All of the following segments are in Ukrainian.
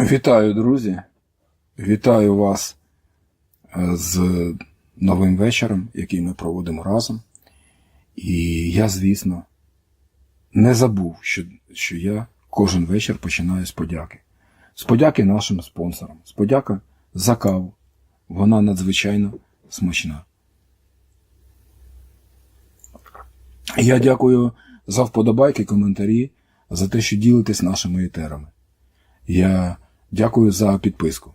Вітаю, друзі! Вітаю вас е, з новим вечором, який ми проводимо разом. І я, звісно, не забув, що, що я кожен вечір починаю з подяки. З подяки нашим спонсорам. З подяки за каву. Вона надзвичайно смачна. Я дякую за вподобайки, коментарі, за те, що ділитесь нашими етерами. Я дякую за підписку.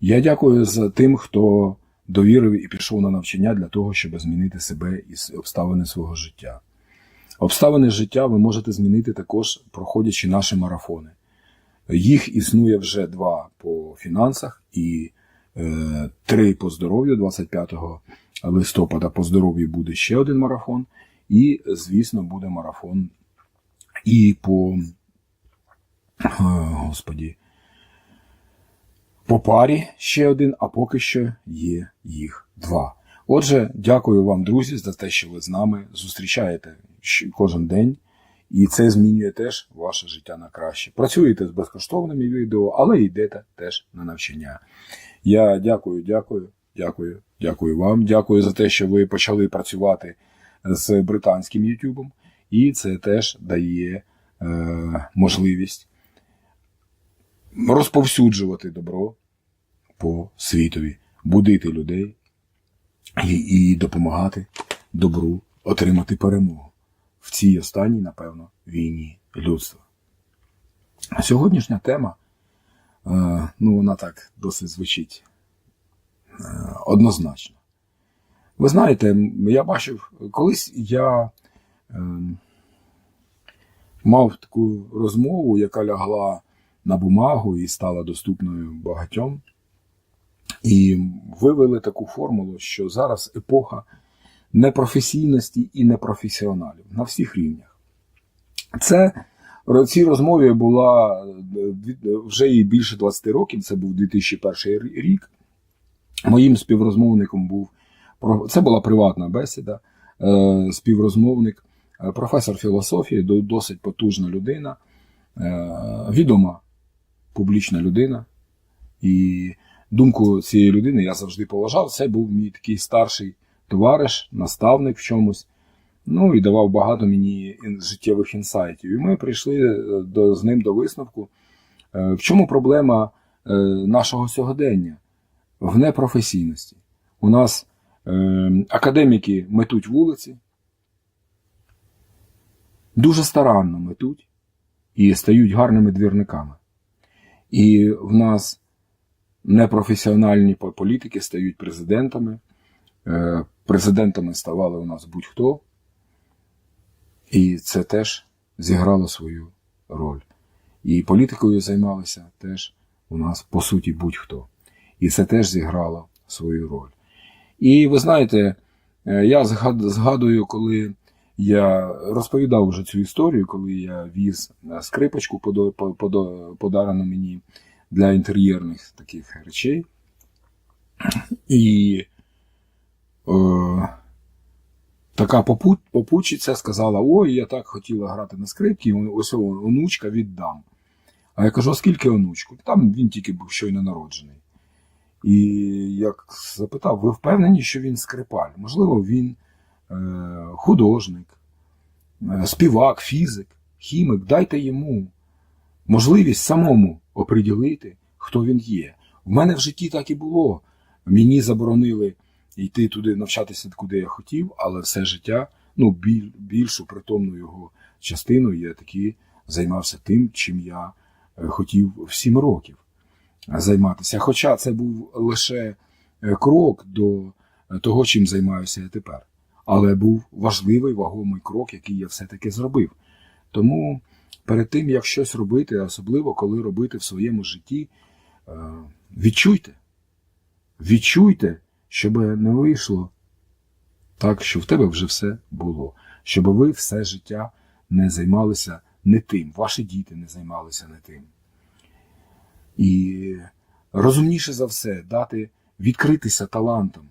Я дякую за тим, хто довірив і пішов на навчання для того, щоб змінити себе і обставини свого життя. Обставини життя ви можете змінити також, проходячи наші марафони. Їх існує вже два по фінансах і е, три по здоров'ю. 25 листопада по здоров'ю буде ще один марафон. І, звісно, буде марафон і по Е, Господі. По парі ще один, а поки що є їх два. Отже, дякую вам, друзі, за те, що ви з нами зустрічаєте кожен день, і це змінює теж ваше життя на краще. Працюєте з безкоштовними відео, але йдете теж на навчання. Я дякую, дякую, дякую, дякую вам. Дякую за те, що ви почали працювати з британським Ютубом, і це теж дає е, можливість розповсюджувати добро по світові, будити людей і, і допомагати добру отримати перемогу в цій останній, напевно, війні людства. Сьогоднішня тема, е, ну, вона так досить звучить е, однозначно. Ви знаєте, я бачив, колись я е, мав таку розмову, яка лягла на бумагу і стала доступною багатьом. І вивели таку формулу, що зараз епоха непрофесійності і непрофесіоналів на всіх рівнях. Це в цій розмові була е, вже і більше 20 років, це був 2001 рік. Моїм співрозмовником був це була приватна бесіда, е, співрозмовник, е, професор філософії, досить потужна людина, е, відома публічна людина. І думку цієї людини я завжди поважав. Це був мій такий старший товариш, наставник в чомусь. Ну і давав багато мені життєвих інсайтів. І ми прийшли е, до, з ним до висновку, е, в чому проблема е, нашого сьогодення в непрофесійності. У нас академіки метуть вулиці, дуже старанно метуть і стають гарними двірниками. І в нас непрофесіональні політики стають президентами. Е, Президентами ставали у нас будь-хто. І це теж зіграло свою роль. І політикою займалися теж у нас, по суті, будь-хто. І це теж зіграло свою роль. І ви знаєте, е, я згадую, коли я розповідав вже цю історію, коли я віз скрипочку, подарену мені для інтер'єрних таких речей. І е, така попут, попутчиця сказала: Ой, я так хотіла грати на скрипці, ось онучка віддам. А я кажу, а скільки онучку? Там він тільки був щойно народжений. І як запитав, ви впевнені, що він скрипаль? Можливо, він художник, е, співак, фізик, хімік. Дайте йому можливість самому оприділити, хто він є. В мене в житті так і було. Мені заборонили йти туди навчатися, куди я хотів, але все життя, ну, біль, більшу притомну його частину я таки займався тим, чим я е, хотів в сім років займатися. Хоча це був лише е, крок до е, того, чим займаюся я тепер. Але був важливий вагомий крок, який я все-таки зробив. Тому перед тим, як щось робити, особливо коли робити в своєму житті, е, відчуйте, відчуйте, щоб не вийшло так, що в тебе вже все було, щоб ви все життя не займалися не тим, ваші діти не займалися не тим. І розумніше за все дати відкритися талантом,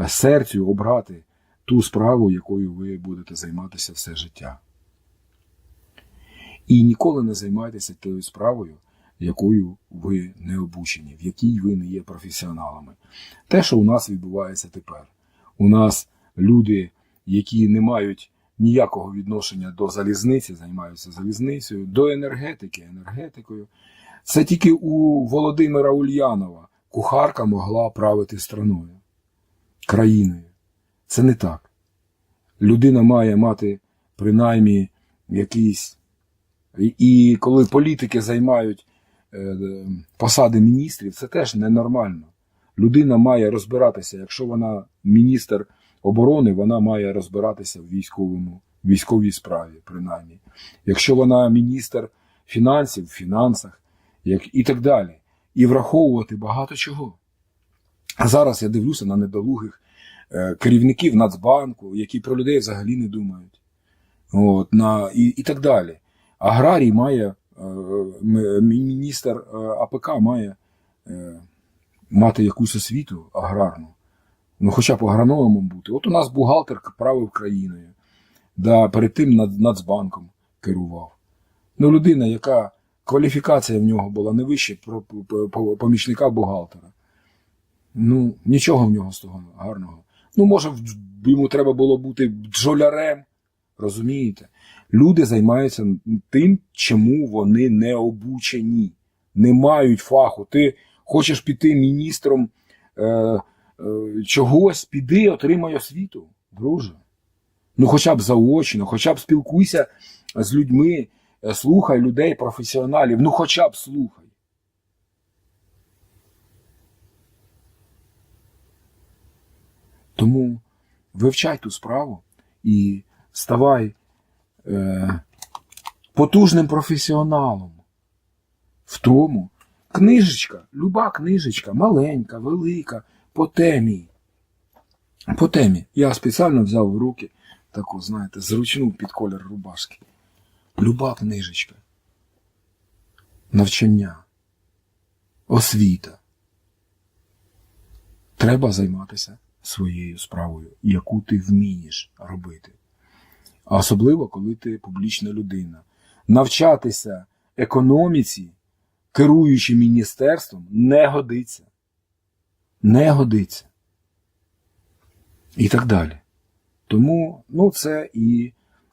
е, серцю обрати ту справу, якою ви будете займатися все життя. І ніколи не займайтеся тою справою, якою ви не обучені, в якій ви не є професіоналами. Те, що у нас відбувається тепер. У нас люди, які не мають ніякого відношення до залізниці, займаються залізницею, до енергетики, енергетикою. Це тільки у Володимира Ульянова кухарка могла правити страною, країною. Це не так. Людина має мати принаймні якийсь. І- коли політики займають е, посади міністрів, це теж ненормально. Людина має розбиратися, якщо вона міністр оборони, вона має розбиратися в військовому, військовій справі, принаймні. Якщо вона міністр фінансів, в фінансах, як, і так далі. І враховувати багато чого. А зараз я дивлюся на недолугих керівників Нацбанку, які про людей взагалі не думають. От, на, і, і так далі. Аграрій має, е, міністр е, АПК має е, мати якусь освіту аграрну. Ну, хоча б агрономом бути. От у нас бухгалтер правив країною, да, перед тим Нацбанком керував. Ну, людина, яка кваліфікація в нього була не вище помічника бухгалтера. Ну, нічого в нього з того гарного. Ну, може, йому треба було бути бджолярем, розумієте? Люди займаються тим, чому вони не обучені, не мають фаху. Ти хочеш піти міністром е, е, чогось, піди, отримай освіту, друже. Ну, хоча б заочно, хоча б спілкуйся з людьми, е, слухай людей, професіоналів, ну хоча б слухай. Тому вивчай ту справу і ставай е, потужним професіоналом. В тому книжечка, люба книжечка, маленька, велика, по темі. По темі. Я спеціально взяв в руки таку, знаєте, зручну під колір рубашки. Люба книжечка. Навчання. Освіта. Треба займатися своєю справою, яку ти вмієш робити. А особливо, коли ти публічна людина. Навчатися економіці, керуючи міністерством, не годиться. Не годиться. І так далі. Тому ну, це і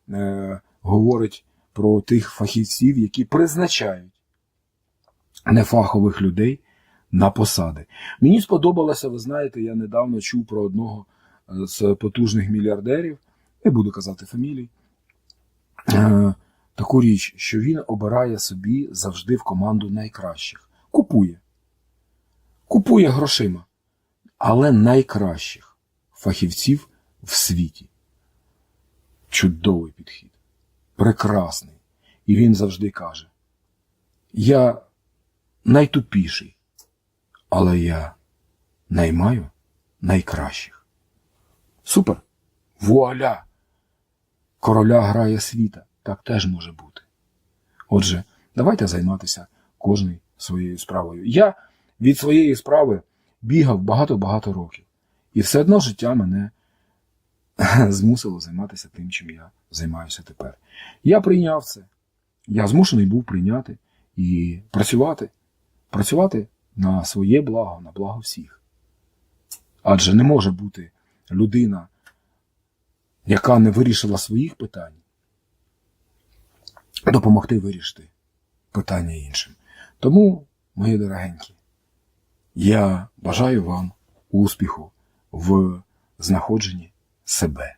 е, говорить про тих фахівців, які призначають нефахових людей на посади. Мені сподобалося, ви знаєте, я недавно чув про одного е, з потужних мільярдерів, не буду казати фамілій, е, таку річ, що він обирає собі завжди в команду найкращих. Купує. Купує грошима, але найкращих фахівців в світі. Чудовий підхід. Прекрасний. І він завжди каже: Я найтупіший, але я наймаю найкращих. Супер! Вуаля! Короля грає світа. Так теж може бути. Отже, давайте займатися кожний своєю справою. Я від своєї справи бігав багато-багато років. І все одно життя мене змусило займатися тим, чим я займаюся тепер. Я прийняв це. Я змушений був прийняти і працювати. Працювати на своє благо, на благо всіх. Адже не може бути людина, яка не вирішила своїх питань, допомогти вирішити питання іншим. Тому, мої дорогенькі, я бажаю вам успіху в знаходженні себе.